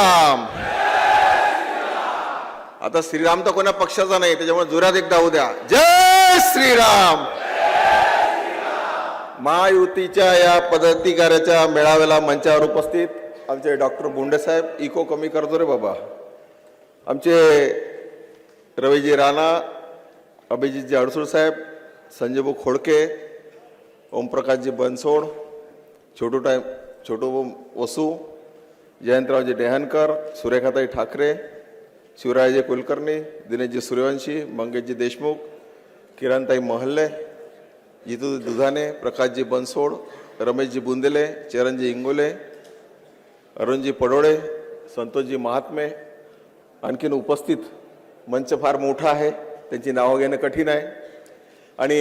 श्रीराम. आता श्रीराम तर कोणा पक्षाचा नाही त्याच्यामुळे जोरात एकदा उद्या जय श्रीराम. महायुतीच्या या पदाधिकाऱ्याच्या मेळाव्याला मंचावर उपस्थित आमचे डॉक्टर बोंडे साहेब इको कमी करतो रे बाबा. आमचे रवीजी राणा अभिजितजी अडसूळ साहेब संजयभाऊ खोडके ओमप्रकाशजी बनसोड छोटू टाईम छोटू वसू जयंतरावजी डेहनकर सुरेखाताई ठाकरे शिवरायजी कुलकर्णी दिनेशजी सूर्यवंशी मंगेशजी देशमुख किरणताई महल्ले जितू दुधाने प्रकाशजी बनसोड रमेशजी बुंदेले चरणजी इंगोले अरुणजी पडोळे संतोषजी महात्मे आणखीन उपस्थित मंच फार मोठा आहे त्यांची नावं घेणं कठीण आहे. आणि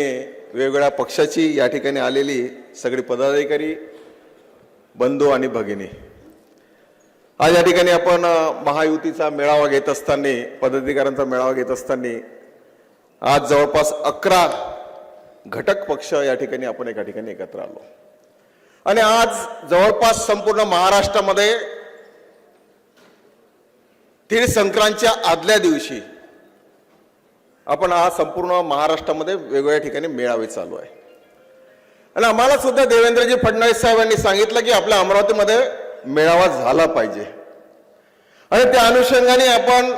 वेगवेगळ्या पक्षाची या ठिकाणी आलेली सगळी पदाधिकारी बंधू आणि भगिनी. आज या ठिकाणी आपण महायुतीचा मेळावा घेत असताना पदाधिकाऱ्यांचा मेळावा घेत असताना आज जवळपास अकरा घटक पक्ष या ठिकाणी आपण एका ठिकाणी एकत्र आलो. आणि आज जवळपास संपूर्ण महाराष्ट्रामध्ये तीळ संक्रांतच्या आदल्या दिवशी आपण हा संपूर्ण महाराष्ट्रामध्ये वेगवेगळ्या ठिकाणी मेळावे चालू आहे. आणि आम्हाला सुद्धा देवेंद्रजी फडणवीस साहेबांनी सांगितलं की आपल्या अमरावतीमध्ये मेळावा झाला पाहिजे. आणि त्या अनुषंगाने आपण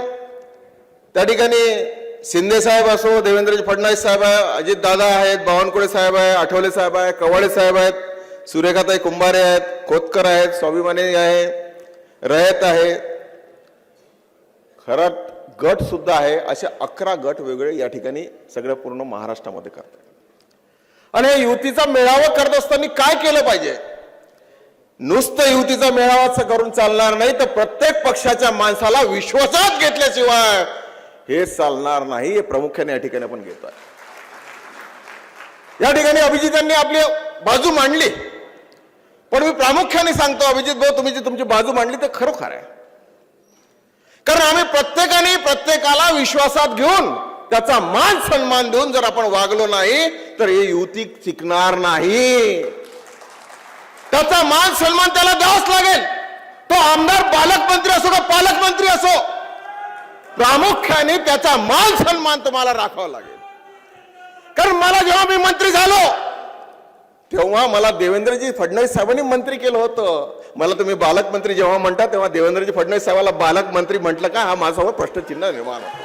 त्या ठिकाणी शिंदे साहेब असो देवेंद्रजी फडणवीस साहेब आहे अजित दादा आहेत बावनकुळे साहेब आहे आठवले साहेब आहे कवाळे साहेब आहेत सुरेखाताई कुंभारे आहेत खोतकर आहेत स्वाभिमानी आहे रयत आहे. खरा गट सुद्धा आहे असे अकरा गट वेगळे या ठिकाणी सगळ्या पूर्ण महाराष्ट्रामध्ये करतात. आणि युतीचा मेळावा करत असताना काय केलं पाहिजे? नुसतं युतीचा मेळावाच करून चालणार नाही तर प्रत्येक पक्षाच्या माणसाला विश्वासात घेतल्याशिवाय हे चालणार नाही हे प्रामुख्याने या ठिकाणी आपण घेतो या ठिकाणी अभिजितांनी आपली बाजू मांडली. पण मी प्रामुख्याने सांगतो अभिजित भाऊ तुम्ही जी तुमची बाजू मांडली ते खरोखर आहे. कारण आम्ही प्रत्येकाने प्रत्येकाला विश्वासात घेऊन त्याचा मान सन्मान देऊन जर आपण वागलो नाही तर हे युती टिकणार नाही. त्याचा मान सन्मान त्याला द्यावाच लागेल. तो आमदार पालकमंत्री असो का पालकमंत्री असो प्रामुख्याने त्याचा मान सन्मान तुम्हाला राखावा लागेल. कारण मला जेव्हा मी मंत्री झालो तेव्हा मला देवेंद्रजी फडणवीस साहेबांनी मंत्री केलं होतं. मला तुम्ही बालकमंत्री जेव्हा म्हणता तेव्हा देवेंद्रजी फडणवीस साहेबाला बालकमंत्री म्हटलं का? हा माझ्यासमोर प्रश्नचिन्ह निर्माण होतो.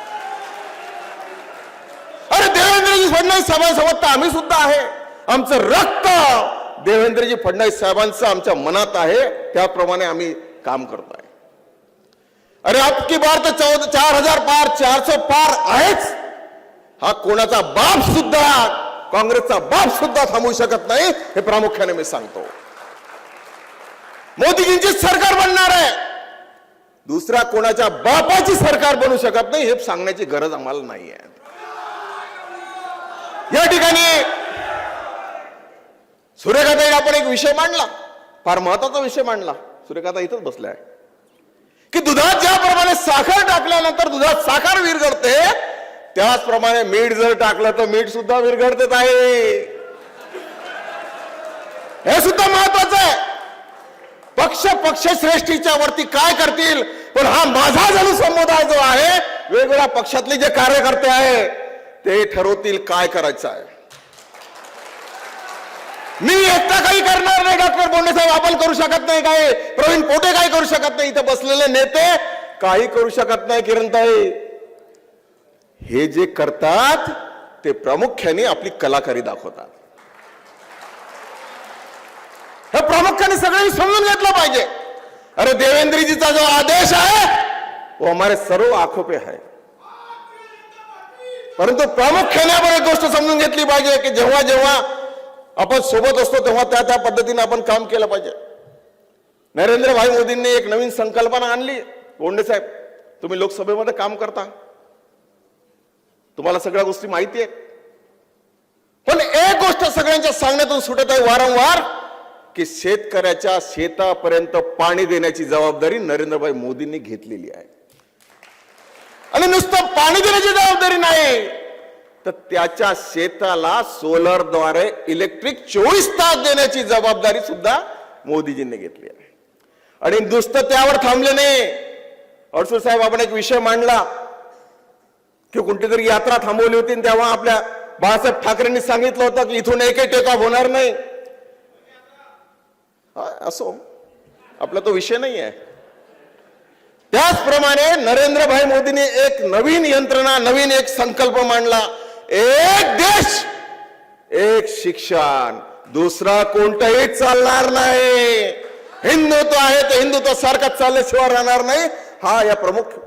अरे देवेंद्रजी फडणवीस साहेबांसोबत तर आम्ही सुद्धा आहे. आमचं रक्त देवेंद्रजी फडणवीस साहेबांचं आमच्या मनात आहे त्याप्रमाणे आम्ही काम करतो आहे अरे अबकी बार तर चौदा चार हजार पार चारशे पार आहेच. हा कोणाचा बाप सुद्धा काँग्रेसचा बाप सुद्धा थांबवू शकत नाही हे प्रामुख्याने मी सांगतो. मोदीजींची सरकार बनणार आहे. दुसऱ्या कोणाच्या बापाची सरकार बनू शकत नाही हे सांगण्याची गरज आम्हाला नाही आहे या ठिकाणी सूर्यकाताई आपण एक विषय मांडला. फार महत्त्वाचा विषय मांडला. सूर्यकाता इथंच बसलाय की दुधात ज्याप्रमाणे साखर टाकल्यानंतर दुधात साखर विरघडते त्याचप्रमाणे मीठ जर टाकलं तर मीठ सुद्धा विरघडतेच आहे. हे सुद्धा महत्वाचं आहे. पक्ष पक्ष श्रेष्ठीच्या वरती काय करतील? पण हा माझा जणू समुदाय जो आहे वेगवेगळ्या पक्षातले जे कार्यकर्ते आहे ते ठरवतील काय करायचं आहे. मी एकटा काही करणार नाही डॉक्टर बोंडे साहेब. आपण करू शकत नाही काय? प्रवीण पोटे काय करू शकत नाही. इथे बसलेले नेते काही करू शकत नाही किरणताई. हे जे करतात ते प्रामुख्याने आपली कलाकारी दाखवतात. हे प्रामुख्याने सगळ्यांनी समजून घेतलं पाहिजे. अरे देवेंद्रजीचा जो आदेश आहे वो हमारे सर्व आंखों पे है. परंतु प्रामुख्याने आपण एक गोष्ट समजून घेतली पाहिजे की जेव्हा जेव्हा आपण सोबत असतो तेव्हा त्या त्या पद्धतीने आपण काम केलं पाहिजे. नरेंद्रभाई मोदींनी एक नवीन संकल्पना आणली. बोंडे साहेब तुम्ही लोकसभेमध्ये काम करता. तुम्हाला सगळ्या गोष्टी माहिती आहेत. पण एक गोष्ट सगळ्यांच्या सांगण्यातून सुटत आहे वारंवार की शेतकऱ्याच्या शेतापर्यंत पाणी देण्याची जबाबदारी नरेंद्रभाई मोदींनी घेतलेली आहे. आणि नुसतं पाणी देण्याची जबाबदारी नाही. तर त्याच्या शेताला सोलरद्वारे इलेक्ट्रिक चोवीस तास देण्याची जबाबदारी सुद्धा मोदीजींनी घेतली आहे. आणि नुसतं त्यावर थांबले नाही. अडसूर साहेब आपण एक विषय मांडला की कोणती तरी यात्रा थांबवली होती तेव्हा आपल्या बाळासाहेब ठाकरेंनी सांगितलं होतं की इथून एकही टेक ऑफ होणार नाही. असो. आपला तो विषय नाही आहे. त्याचप्रमाणे नरेंद्रभाई मोदींनी एक नवीन यंत्रणा नवीन एक संकल्प मांडला. एक देश एक शिक्षण. दुसरा कोणताही चालणार नाही. हिंदुत्व आहे ते हिंदुत्व सारखं चालल्याशिवाय राहणार नाही. हा या प्रमुख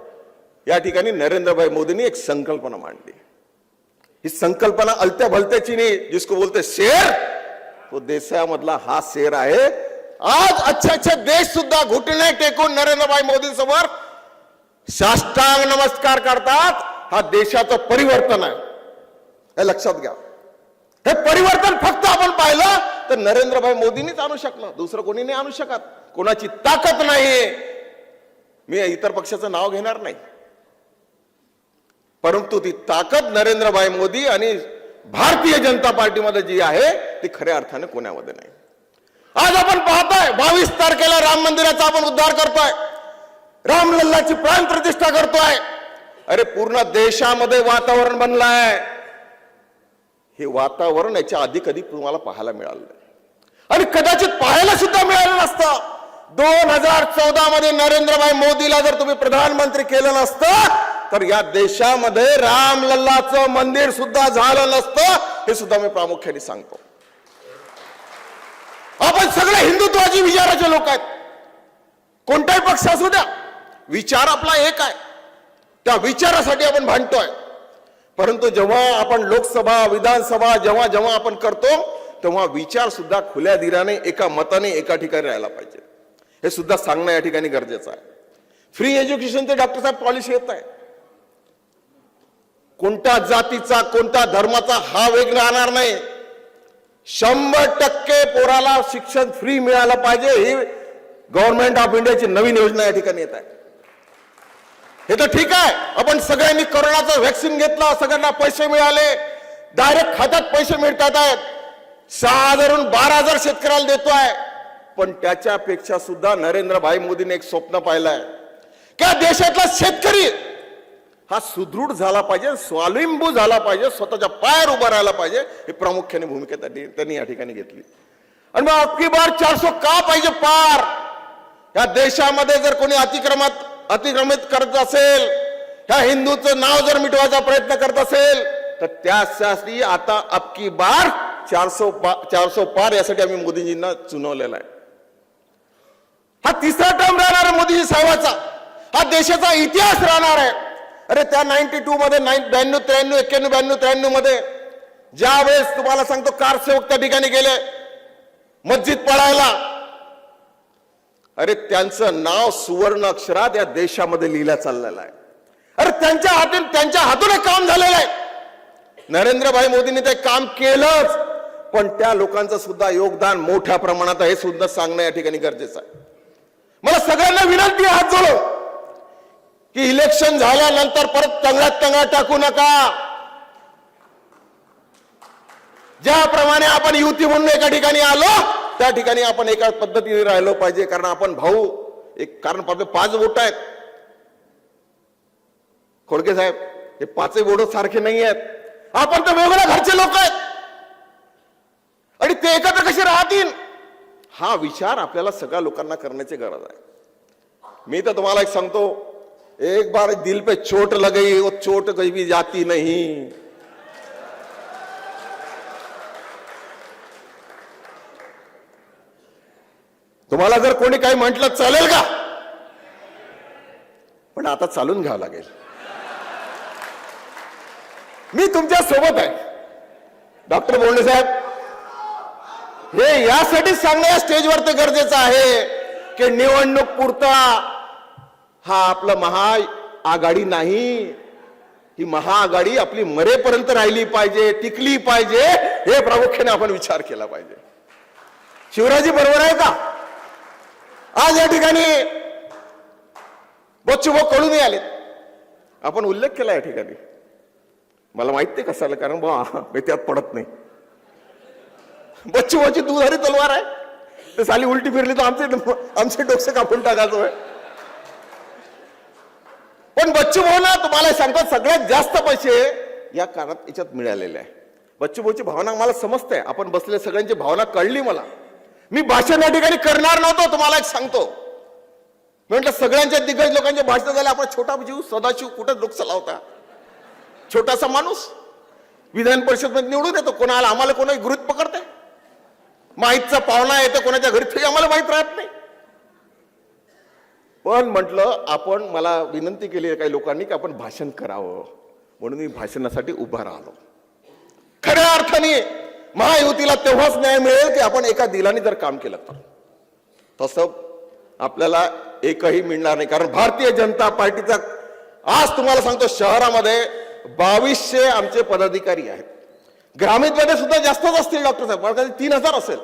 या ठिकाणी नरेंद्रभाई मोदींनी एक संकल्पना मांडली. ही संकल्पना अलत्या भलत्याची नाही जिसको बोलते शेर. तो देशामधला हा शेर आहे. आज अच्छा अच्छा देश सुद्धा घुटणे टेकून नरेंद्रभाई मोदींसमोर साष्टांग नमस्कार करतात. हा देशाचं परिवर्तन आहे. हे लक्षात घ्या. हे परिवर्तन फक्त आपण पाहिलं तर नरेंद्रभाई मोदींनीच आणू शकलं. दुसरं कोणी नाही आणू शकत. कोणाची ताकद नाही मी इतर पक्षाचं नाव घेणार नाही. परंतु ती ताकद नरेंद्रभाई मोदी आणि भारतीय जनता पार्टीमध्ये जी आहे ती खऱ्या अर्थाने कोणामध्ये नाही. आज आपण पाहताय बावीस तारखेला राम मंदिराचा आपण उद्धार करतोय. रामलल्लाची प्राण प्रतिष्ठा करतोय. अरे पूर्ण देशामध्ये वातावरण बनलंय. हे वातावरण याच्या आधी कधी तुम्हाला पाहायला मिळालं आणि कदाचित पाहायला सुद्धा मिळालं नसतं. दोन हजार चौदा मध्ये नरेंद्रभाई मोदीला जर तुम्ही प्रधानमंत्री केलं नसतं तर या देशामध्ये रामलल्लाचं मंदिर सुद्धा झालं नसतं हे सुद्धा मी प्रामुख्याने सांगतो. आपण सगळे हिंदुत्वाची विचाराचे लोक आहेत. कोणताही पक्ष असू द्या विचार आपला एक आहे. त्या विचारासाठी आपण भांडतोय. परंतु जेव्हा आपण लोकसभा विधानसभा जेव्हा जेव्हा आपण करतो तेव्हा विचार सुद्धा खुल्या दिराने एका मताने एका ठिकाणी राहायला पाहिजे. हे सुद्धा सांगणं या ठिकाणी गरजेचं आहे. फ्री एज्युकेशनचे डॉक्टर साहेब पॉलिसी येत आहे. कोणत्या जातीचा कोणत्या धर्माचा हा वेग राहणार नाही. शंभर टक्के पोराला शिक्षण फ्री मिळालं पाहिजे ही गव्हर्नमेंट ऑफ इंडियाची नवीन योजना या ठिकाणी येत आहे. हे तर ठीक आहे. आपण सगळ्यांनी कोरोनाचं व्हॅक्सिन घेतलं सगळ्यांना पैसे मिळाले. डायरेक्ट खात्यात पैसे मिळतात आहेत. सहा हजारून बारा हजार शेतकऱ्याला देतोय. पण त्याच्यापेक्षा सुद्धा नरेंद्रभाई मोदीने एक स्वप्न पाहिलंय. की देशातला शेतकरी हा सुदृढ झाला पाहिजे स्वावलंबू झाला पाहिजे स्वतःच्या पायावर उभा राहिला पाहिजे हे प्रामुख्याने भूमिका त्यांनी त्यांनी या ठिकाणी घेतली. आणि मग अबकी बार चारसो का पाहिजे पार? या देशामध्ये जर कोणी अतिक्रमात अतिक्रमित करत असेल ह्या हिंदूचं नाव जर मिटवायचा प्रयत्न करत असेल तर त्यासाठी आता अबकी बार चारसो चारसो पार यासाठी आम्ही मोदीजींना चुनवलेला आहे. हा तिसरा टर्म राहणार आहे मोदीजी साहेबाचा. हा देशाचा इतिहास राहणार आहे. अरे त्या नाईन्टी टू मध्ये ब्याण्णव त्र्याण्णव एक्क्याण्णव ब्याण्णव त्र्याण्णवमध्ये ज्या वेळेस तुम्हाला सांगतो कार सेवक त्या ठिकाणी गेले. मस्जिद पळायला. अरे त्यांचं नाव सुवर्ण अक्षरात या देशामध्ये लिहिलं चाललेलं आहे. अरे त्यांच्या हातून त्यांच्या हातून काम झालेलं आहे. नरेंद्रभाई मोदींनी ते काम केलंच. पण त्या लोकांचं सुद्धा योगदान मोठ्या प्रमाणात हे सुद्धा सांगणं या ठिकाणी गरजेचं आहे. मला सगळ्यांना विनंती हात जोडून की इलेक्शन झाल्यानंतर परत तंगडात तंगडा टाकू नका. ज्याप्रमाणे आपण युती म्हणून एका ठिकाणी आलो त्या ठिकाणी आपण एका पद्धतीने राहिलो पाहिजे कारण आपण भाऊ एक कारण आपले पाच बोट आहेत. खोडके साहेब हे पाचही बोट सारखे नाही आहेत. आपण तर वेगवेगळ्या घरचे लोक आहेत. आणि ते एकत्र कसे राहतील? हा विचार आपल्याला सगळ्या लोकांना करण्याची गरज आहे. मी तर तुम्हाला एक सांगतो एक बार दिल पे चोट लग वो चोट कहीं जाती नहीं. तुम्हाला जर कोणी काही म्हटलं चालेल का? पण आता चालून घ्यावं लागेल. मी तुमच्यासोबत आहे. डॉक्टर बोलणे साहेब हे यासाठी सांगणं या स्टेजवर ते गरजेचं आहे की निवडणूक पुरता हा आपला महा आघाडी नाही. ही महाआघाडी आपली मरेपर्यंत राहिली पाहिजे टिकली पाहिजे हे प्रामुख्याने आपण विचार केला पाहिजे. शिवराजी बरोबर आहे का? आज या ठिकाणी बच्चू भाऊ आलेत. आपण उल्लेख केला या ठिकाणी. मला माहीत नाही कसाला कारण बा मी त्यात पडत नाही. बच्चू भाऊची दुधारी तलवार आहे. ते साली उलटी फिरली तर आमचे आमचे डोसे कापून टाकायचो आहे पण बच्चू भाऊ ना तुम्हाला सांगतात सगळ्यात जास्त पैसे या काळात याच्यात मिळालेले आहे. बच्चू भाऊची भावना मला समजते. आपण बसलेल्या सगळ्यांची भावना कळली मला. मी भाषण या ठिकाणी करणार नव्हतो तुम्हाला एक सांगतो. म्हटलं सगळ्यांच्या दिग्गज लोकांचे भाषण झाले आपण छोटा जीव सदाशिव कुठं चला होता? छोटासा माणूस. विधान परिषदमध्ये निवडून येतो कोणाला आम्हाला कोणी गृहित पकडते माहीतचा पाहुणा येतो कोणाच्या घरी तरी आम्हाला माहीत राहत नाही. पण म्हटलं आपण मला विनंती केली आहे काही लोकांनी की आपण भाषण करावं. म्हणून मी भाषणासाठी उभा राहिलो. खऱ्या अर्थाने महायुतीला तेव्हाच न्याय मिळेल की आपण एका दिलाने जर काम केलं तर. तसं आपल्याला एकही मिळणार नाही. कारण भारतीय जनता पार्टीचा आज तुम्हाला सांगतो शहरामध्ये बावीसशे आमचे पदाधिकारी आहेत. ग्रामीणमध्ये सुद्धा जास्तच असतील डॉक्टर साहेब मला कधी तीन हजार असेल.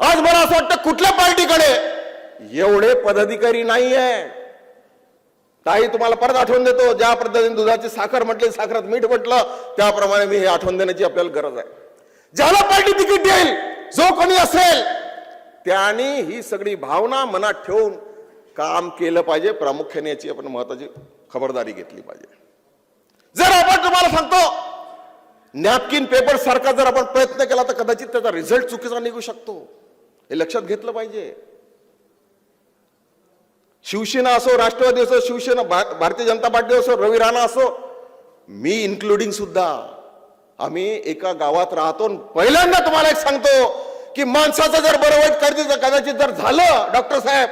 आज मला असं वाटतं कुठल्या पार्टीकडे एवढे पदाधिकारी नाही आहे ताई तुम्हाला परत आठवण देतो ज्या पद्धतीने दुधाची साखर म्हटली साखरात मीठ म्हटलं त्याप्रमाणे मी हे आठवण देण्याची आपल्याला गरज आहे. ज्याला पार्टी तिकीट देईल जो कोणी असेल त्याने ही सगळी भावना मनात ठेवून काम केलं पाहिजे. प्रामुख्याने याची आपण महत्वाची खबरदारी घेतली पाहिजे. जर आपण तुम्हाला सांगतो नॅपकिन पेपर सारखा जर आपण प्रयत्न केला तर कदाचित त्याचा रिझल्ट चुकीचा निघू शकतो. हे लक्षात घेतलं पाहिजे. शिवसेना असो राष्ट्रवादी असो शिवसेना भारतीय जनता पार्टी असो रवी राणा असो मी इन्क्लुडिंग सुद्धा आम्ही एका गावात राहतो पहिल्यांदा तुम्हाला एक सांगतो की माणसाचं जर बरं वाईट करते कदाचित जर झालं डॉक्टर साहेब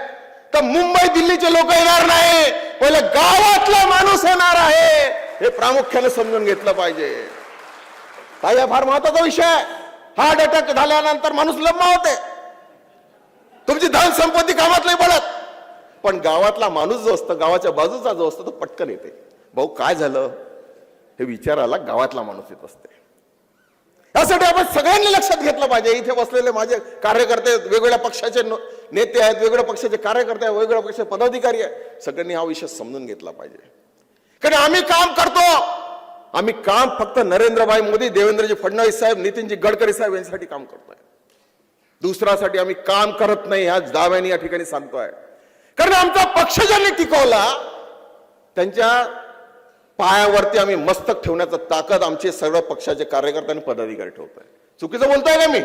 तर मुंबई दिल्लीचे लोक येणार नाही. पहिले गावातला माणूस येणार आहे. हे प्रामुख्याने समजून घेतलं पाहिजे. काय हा फार महत्त्वाचा विषय आहे. हार्ट अटॅक झाल्यानंतर माणूस लंबा होते. तुमची धन संपत्ती कामात नाही पडत. पण गावातला माणूस जो असतो गावाच्या बाजूचा जो असतो तो पटकन येते. भाऊ काय झालं? हे विचारायला गावातला माणूस येत असते. यासाठी आपण सगळ्यांनी लक्षात घेतलं पाहिजे. इथे बसलेले माझे कार्यकर्ते आहेत, वेगवेगळ्या पक्षाचे नेते आहेत वेगवेगळ्या पक्षाचे कार्यकर्ते आहेत वेगवेगळ्या पक्षाचे पदाधिकारी आहेत. सगळ्यांनी हा विषय समजून घेतला पाहिजे. कारण आम्ही काम करतो. आम्ही काम फक्त नरेंद्रभाई मोदी देवेंद्रजी फडणवीस साहेब नितीनजी गडकरी साहेब यांच्यासाठी काम करतोय. दुसऱ्यासाठी आम्ही काम करत नाही ह्या दाव्याने या ठिकाणी सांगतोय. कारण आमचा पक्ष ज्यांनी टिकवला त्यांच्या पायावरती आम्ही मस्तक ठेवण्याचं ताकद आमचे सर्व पक्षाचे कार्यकर्ते आणि पदाधिकारी ठेवतोय. चुकीचं बोलताय का मी?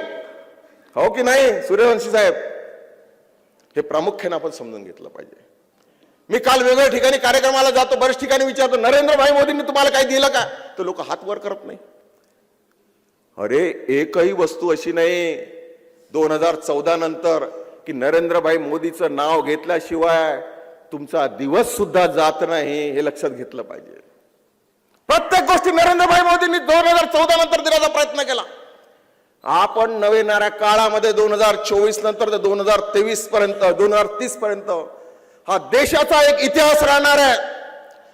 हो की नाही सूर्यवंशी साहेब? हे प्रामुख्याने आपण समजून घेतलं पाहिजे. मी काल वेगवेगळ्या ठिकाणी कार्यक्रमाला जातो बऱ्याच ठिकाणी विचारतो नरेंद्रभाई मोदींनी तुम्हाला काही दिलं का? तर लोक हात वर करत नाही. अरे एकही वस्तू अशी नाही दोन हजार चौदा नंतर की नरेंद्रभाई मोदीचं नाव घेतल्याशिवाय तुमचा दिवस सुद्धा जात नाही हे लक्षात घेतलं पाहिजे. प्रत्येक गोष्टी नरेंद्रभाई मोदींनी दोन हजार चौदा नंतर देण्याचा प्रयत्न केला. आपण नवे येणाऱ्या काळामध्ये दोन हजार चोवीस नंतर ते दोन हजार तेवीस पर्यंत दोन हजार तीस पर्यंत हा देशाचा एक इतिहास राहणार आहे.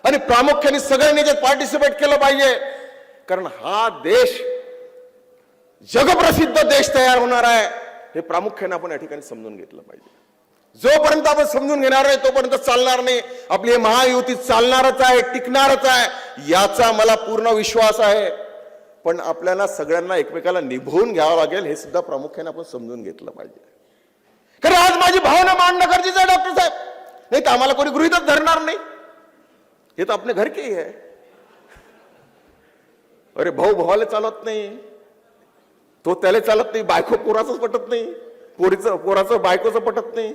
आणि प्रामुख्याने सगळ्यांनी त्यात पार्टिसिपेट केलं पाहिजे कारण हा देश जगप्रसिद्ध देश तयार होणार आहे हे प्रामुख्याने आपण या ठिकाणी समजून घेतलं पाहिजे. जोपर्यंत आपण समजून घेणार नाही तोपर्यंत चालणार नाही. आपली महायुती चालणारच आहे टिकणारच आहे याचा मला पूर्ण विश्वास आहे. पण आपल्याला सगळ्यांना एकमेकाला निभवून घ्यावं लागेल हे सुद्धा प्रामुख्याने आपण समजून घेतलं पाहिजे. कारण आज माझी भावना मांडणं गरजेचं आहे डॉक्टर साहेब. नाही तर आम्हाला कोणी गृहितच धरणार नाही. हे तर आपले घर के आहे. अरे भाऊ भावाला चालत नाही. तो त्याला चालत नाही बायको पोराचंच पटत नाही. पोरीचं पोराचं बायकोचं पटत नाही.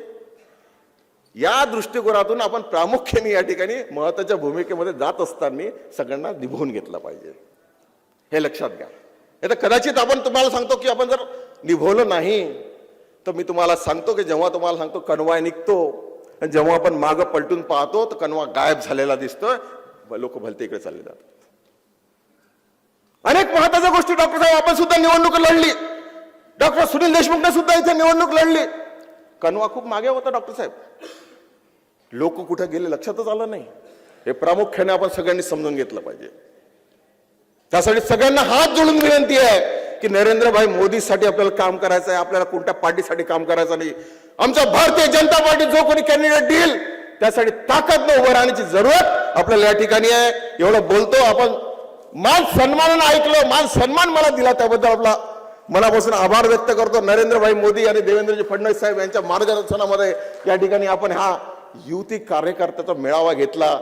या दृष्टिकोनातून आपण प्रामुख्याने या ठिकाणी महत्त्वाच्या भूमिकेमध्ये जात असताना सगळ्यांना निभवून घेतलं पाहिजे. हे लक्षात घ्या. आता तर कदाचित आपण तुम्हाला सांगतो की आपण जर निभवलं नाही तर मी तुम्हाला सांगतो की जेव्हा तुम्हाला सांगतो कणवा निघतो आणि जेव्हा आपण मागं पलटून पाहतो तर कणवा गायब झालेला दिसतोय लोक भलते इकडे चालले जातात. अनेक महत्त्वाच्या गोष्टी डॉक्टर साहेब आपण सुद्धा निवडणूक लढली. डॉक्टर सुनील देशमुखने सुद्धा इथे निवडणूक लढली. कणवा खूप मागे होता डॉक्टर साहेब. लोक कुठे गेले लक्षातच आलं नाही. हे प्रामुख्याने आपण सगळ्यांनी समजून घेतलं पाहिजे. त्यासाठी सगळ्यांना हात जोडून विनंती आहे की नरेंद्रभाई मोदीसाठी आपल्याला काम करायचं आहे आपल्याला कोणत्या पार्टीसाठी काम करायचं नाही. आमचा भारतीय जनता पार्टी जो कोणी कॅन्डिडेट देईल त्यासाठी ताकद उभं राहण्याची जरूरत आपल्याला या ठिकाणी आहे. एवढं बोलतो आपण मान सन्मानानं ऐकलं मान सन्मान मला दिला त्याबद्दल आपला मनापासून आभार व्यक्त करतो. नरेंद्रभाई मोदी आणि देवेंद्रजी फडणवीस साहेब यांच्या मार्गदर्शनामध्ये या ठिकाणी आपण हा युती कार्यकर्त्याचा मेळावा घेतला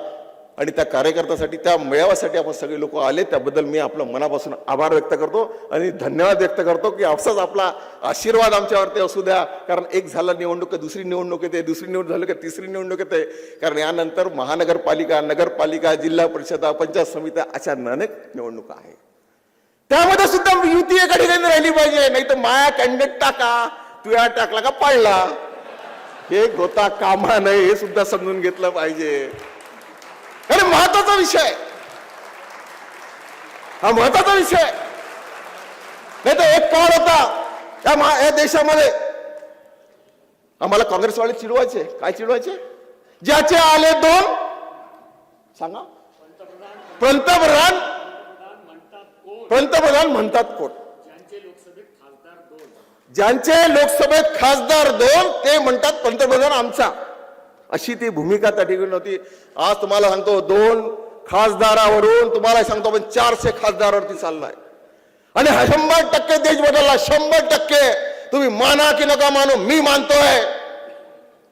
आणि त्या कार्यकर्त्यासाठी त्या मेळाव्यासाठी आपण सगळे लोक आले. त्याबद्दल मी आपलं मनापासून आभार व्यक्त करतो आणि धन्यवाद व्यक्त करतो की असाच आपला आशीर्वाद आमच्यावरती असू द्या. कारण एक झाला निवडणूक दुसरी निवडणूक येते दुसरी निवडणूक झालं की तिसरी निवडणूक येते. कारण यानंतर महानगरपालिका नगरपालिका जिल्हा परिषदा पंचायत समित्या अशा अनेक निवडणुका आहेत. त्यामध्ये सुद्धा युती एका ठिकाणी राहिली पाहिजे. नाही तर माया कॅन्डिडेट टाका तुया टाकला का? पाडला? हे गोता कामा नाही हे सुद्धा समजून घेतलं पाहिजे. अरे महत्त्वाचा विषय. हा महत्त्वाचा विषय. नाही तर एक काळ होता या या देशामध्ये आम्हाला काँग्रेसवाले चिडवायचे. काय चिडवायचे? ज्याचे आले दोन सांगा. पंतप्रधान. पंतप्रधान म्हणतात कोण? ज्यांचे लोकसभेत खासदार दोन ते म्हणतात पंतप्रधान आमचा. अशी ती भूमिका त्या ठिकाणी होती. आज तुम्हाला सांगतो दोन खासदारावरून तुम्हाला सांगतो पण चारशे खासदारावरती चाललाय. आणि शंभर टक्के देश बदलला शंभर टक्के तुम्ही माना की नका मानू मी मानतोय.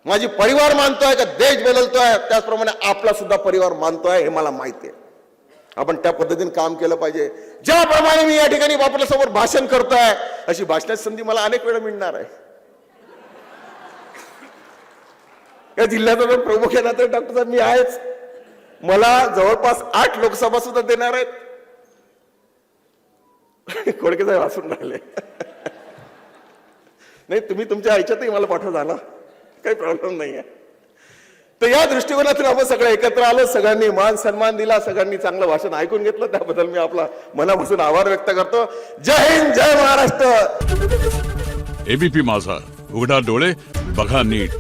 माझी परिवार मानतोय का देश बदलतोय? त्याचप्रमाणे आपला सुद्धा परिवार मानतोय हे मला माहिती आहे. आपण त्या पद्धतीने काम केलं पाहिजे. ज्याप्रमाणे मी या ठिकाणी आपल्यासमोर भाषण करतोय अशी भाषणाची संधी मला अनेक वेळा मिळणार आहे. या जिल्ह्याचा प्रमुख आहे ना तर डॉक्टर साहेब मी आहेच. मला जवळपास आठ लोकसभा सुद्धा देणार आहेत. खोडके साहेब हसून राहिले. नाही तुम्ही तुमच्या आईच्यातही मला पाठव झाला. काही प्रॉब्लेम नाही आहे तर या दृष्टिकोनातून आपण सगळे एकत्र आलो सगळ्यांनी मान सन्मान दिला सगळ्यांनी चांगलं भाषण ऐकून घेतलं. त्याबद्दल मी आपला मनापासून आभार व्यक्त करतो. जय हिंद जय महाराष्ट्र! एबीपी माझा. उघडा डोळे बघा नीट.